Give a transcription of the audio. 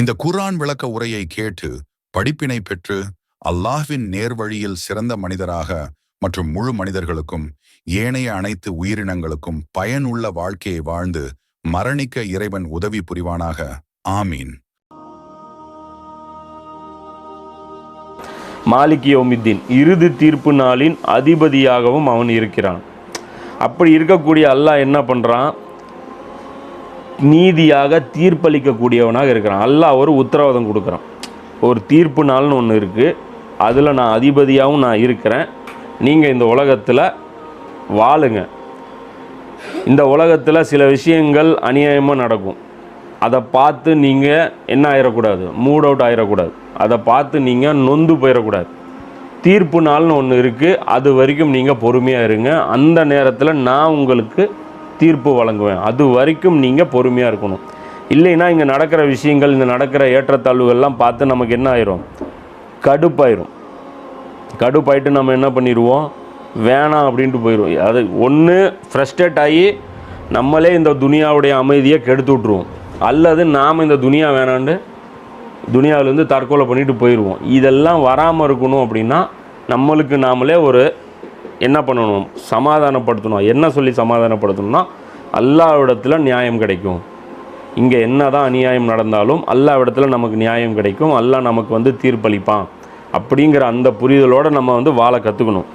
இந்த குர்ஆன் விளக்க உரையை கேட்டு படிப்பினை பெற்று அல்லாஹ்வின் நேர்வழியில் சிறந்த மனிதராக மற்றும் முழு மனிதர்களுக்கும் ஏனைய அனைத்து உயிரினங்களுக்கும் பயனுள்ள வாழ்க்கையை வாழ்ந்து மரணிக்க இறைவன் உதவி புரிவானாக. ஆமீன். மாலிகியோமித்தின் இறுதி தீர்ப்பு நாளின் அதிபதியாகவும் அவன் இருக்கிறான். அப்படி இருக்கக்கூடிய அல்லாஹ் என்ன பண்ணுறான் நீதியாக தீர்ப்பளிக்கக்கூடியவனாக இருக்கிறான். அல்லாஹ் ஒரு உத்தரவாதம் கொடுக்குறான். ஒரு தீர்ப்பு நாள்னு ஒன்று இருக்குது அதில் நான் அதிபதியாகவும் நான் இருக்கிறேன். நீங்கள் இந்த உலகத்தில் வாழுங்க. இந்த உலகத்தில் சில விஷயங்கள் அநியாயமாக நடக்கும். அதை பார்த்து நீங்கள் என்ன ஆயிடக்கூடாது மூட் அவுட் ஆயிடக்கூடாது அதை பார்த்து நீங்கள் நொந்து போயிடக்கூடாது தீர்ப்பு நாள்னு ஒன்று இருக்குது அது வரைக்கும் நீங்கள் பொறுமையாக இருங்க. அந்த நேரத்தில் நான் உங்களுக்கு தீர்ப்பு வழங்குவேன். அது வரைக்கும் நீங்கள் பொறுமையாக இருக்கணும். இல்லைன்னா இங்கே நடக்கிற விஷயங்கள் இந்த நடக்கிற ஏற்றத்தாழ்வுகள்லாம் பார்த்து நமக்கு என்ன ஆயிரும்? கடுப்பாயிரும். கடுப்பாயிட்டு நம்ம என்ன பண்ணிடுவோம் வேணாம் அப்படின்ட்டு போயிடுவோம் அது ஒன்று ஃப்ரஸ்ட்ரேட் ஆகி நம்மளே இந்த துனியாவுடைய அமைதியை கெடுத்து விட்ருவோம் அல்லது நாம் இந்த துனியா வேணாண்டு துனியாவிலேருந்து தற்கொலை பண்ணிட்டு போயிடுவோம் இதெல்லாம் வராமல் இருக்கணும் அப்படின்னா நம்மளுக்கு நாமளே ஒரு என்ன பண்ணணும்? சமாதானப்படுத்தணும். என்ன சொல்லி சமாதானப்படுத்தணும்னா அல்லாவிடத்தில் நியாயம் கிடைக்கும். இங்கே என்ன தான் அநியாயம் நடந்தாலும் அல்லாவிடத்தில் நமக்கு நியாயம் கிடைக்கும். அல்லாஹ் நமக்கு வந்து தீர்ப்பளிப்பான். அப்படிங்கிற அந்த புரிதலோடு நம்ம வந்து வாழ கற்றுக்கணும்